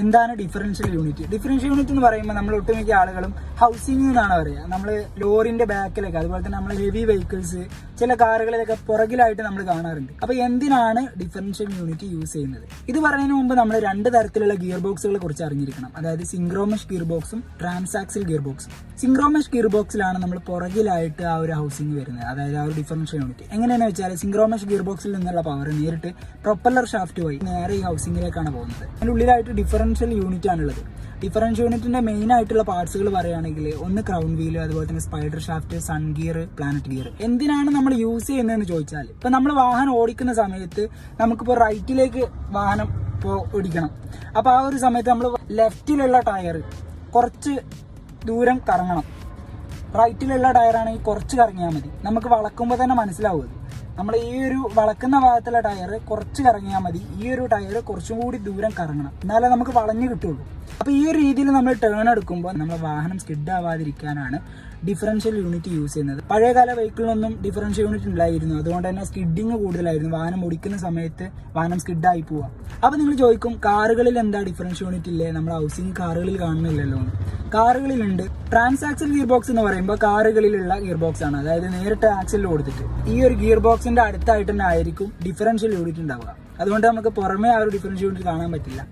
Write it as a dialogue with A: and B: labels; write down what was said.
A: എന്താണ് differential unit differential unit എന്ന് പറയുമ്പോൾ നമ്മൾ ഒട്ടുമിക്ക ആളുകളും ഹൗസിംഗ് എന്നാണ് പറയുക. നമ്മൾ ലോറിന്റെ ബാക്കിലൊക്കെ അതുപോലെ തന്നെ നമ്മൾ ഹെവി വെഹിക്കിൾസ് ചില കാറുകളിലൊക്കെ പുറകിലായിട്ട് നമ്മൾ കാണാറുണ്ട്. അപ്പൊ എന്തിനാണ് ഡിഫറൻഷ്യൽ യൂണിറ്റ് യൂസ് ചെയ്യുന്നത്? ഇത് പറയുന്നതിന് മുമ്പ് നമ്മൾ രണ്ട് തരത്തിലുള്ള ഗിയർ ബോക്സുകളെ കുറിച്ച് അറിഞ്ഞിരിക്കണം. അതായത് സിംഗ്രോമഷ് ഗിയർ ബോക്സും ട്രാൻസാക്സിൽ ഗിയർ ബോക്സും സിംഗ്രോമഷ് ഗിയർ ബോക്സിലാണ് നമ്മൾ പുറകിലായിട്ട് ആ ഒരു ഹൗസിംഗ് വരുന്നത്. അതായത് ആ ഒരു ഡിഫറൻഷ്യൽ യൂണിറ്റ് എങ്ങനെയാണെന്ന് വെച്ചാൽ സിംഗ്രോമഷ് ഗിയർ ബോക്സിൽ നിന്നുള്ള പവർ നേരിട്ട് പ്രൊപ്പല്ലർ ഷാഫ്റ്റ് വഴി നേരെ ഈ ഹൗസിംഗിലേക്കാണ് പോകുന്നത്. അതിനുള്ളിലായിട്ട് ഡിഫറൻഷ്യൽ യൂണിറ്റ് ആണുള്ളത്. ഡിഫറൻഷ്യൽ യൂണിറ്റിന്റെ മെയിൻ ആയിട്ടുള്ള പാർട്സുകൾ പറയുകയാണെങ്കിൽ ഒന്ന് ക്രൗൺ വീൽ അതുപോലെ തന്നെ spider shaft sun gear planet gear എന്തിനാണ് നമ്മൾ യൂസ് ചെയ്യുന്നതെന്ന് ചോദിച്ചാൽ ഇപ്പൊ നമ്മൾ വാഹനം ഓടിക്കുന്ന സമയത്ത് നമുക്കിപ്പോൾ റൈറ്റിലേക്ക് വാഹനം ഇപ്പോൾ ഓടിക്കണം. അപ്പോൾ ആ ഒരു സമയത്ത് നമ്മൾ ലെഫ്റ്റിലുള്ള ടയർ കുറച്ച് ദൂരം കറങ്ങണം. റൈറ്റിലുള്ള ടയറാണെങ്കിൽ കുറച്ച് കറങ്ങിയാൽ മതി. നമുക്ക് വളക്കുമ്പോൾ തന്നെ മനസ്സിലാവും നമ്മൾ ഈ ഒരു വളക്കുന്ന ഭാഗത്തുള്ള ടയർ കുറച്ച് കറങ്ങിയാൽ മതി. ഈ ഒരു ടയർ കുറച്ചും കൂടി ദൂരം കറങ്ങണം. എന്നാലേ നമുക്ക് വളഞ്ഞു കിട്ടുള്ളൂ അപ്പോൾ ഈ രീതിയിൽ നമ്മൾ ടേൺ എടുക്കുമ്പോൾ നമ്മൾ വാഹനം സ്കിഡ് ആവാതിരിക്കാനാണ് ഡിഫറൻഷ്യൽ യൂണിറ്റ് യൂസ് ചെയ്യുന്നത്. പഴയകാല വെഹിക്കിളിനൊന്നും ഡിഫറൻഷ്യൽ യൂണിറ്റ് ഉണ്ടായിരുന്നു അതുകൊണ്ട് തന്നെ സ്കിഡിങ് കൂടുതലായിരുന്നു. വാഹനം ഓടിക്കുന്ന സമയത്ത് വാഹനം സ്കിഡായി പോവാം അപ്പോൾ നിങ്ങൾ ചോദിക്കും കാറുകളിൽ എന്താ ഡിഫറൻഷ്യൽ യൂണിറ്റ് ഇല്ലേ? നമ്മൾ ഹൗസിംഗ് കാറുകളിൽ കാണുന്നില്ലല്ലോ. കാറുകളിലുണ്ട്. ട്രാൻസാക്ഷൻ ഗിയർ ബോക്സ് എന്ന് പറയുമ്പോൾ കാറുകളിലുള്ള ഗിയർ ബോക്സ് ആണ്. അതായത് നേരിട്ട് ആക്സിലിൽ കൊടുത്തിട്ട് ഈ ഒരു ഗിയർ ബോക്സിന്റെ അടുത്തായിട്ട് തന്നെ ആയിരിക്കും ഡിഫറൻഷ്യൽ യൂണിറ്റ് ഉണ്ടാവുക. അതുകൊണ്ട് നമുക്ക് പുറമേ ആ ഒരു ഡിഫറൻഷ്യൽ യൂണിറ്റ് കാണാൻ പറ്റില്ല.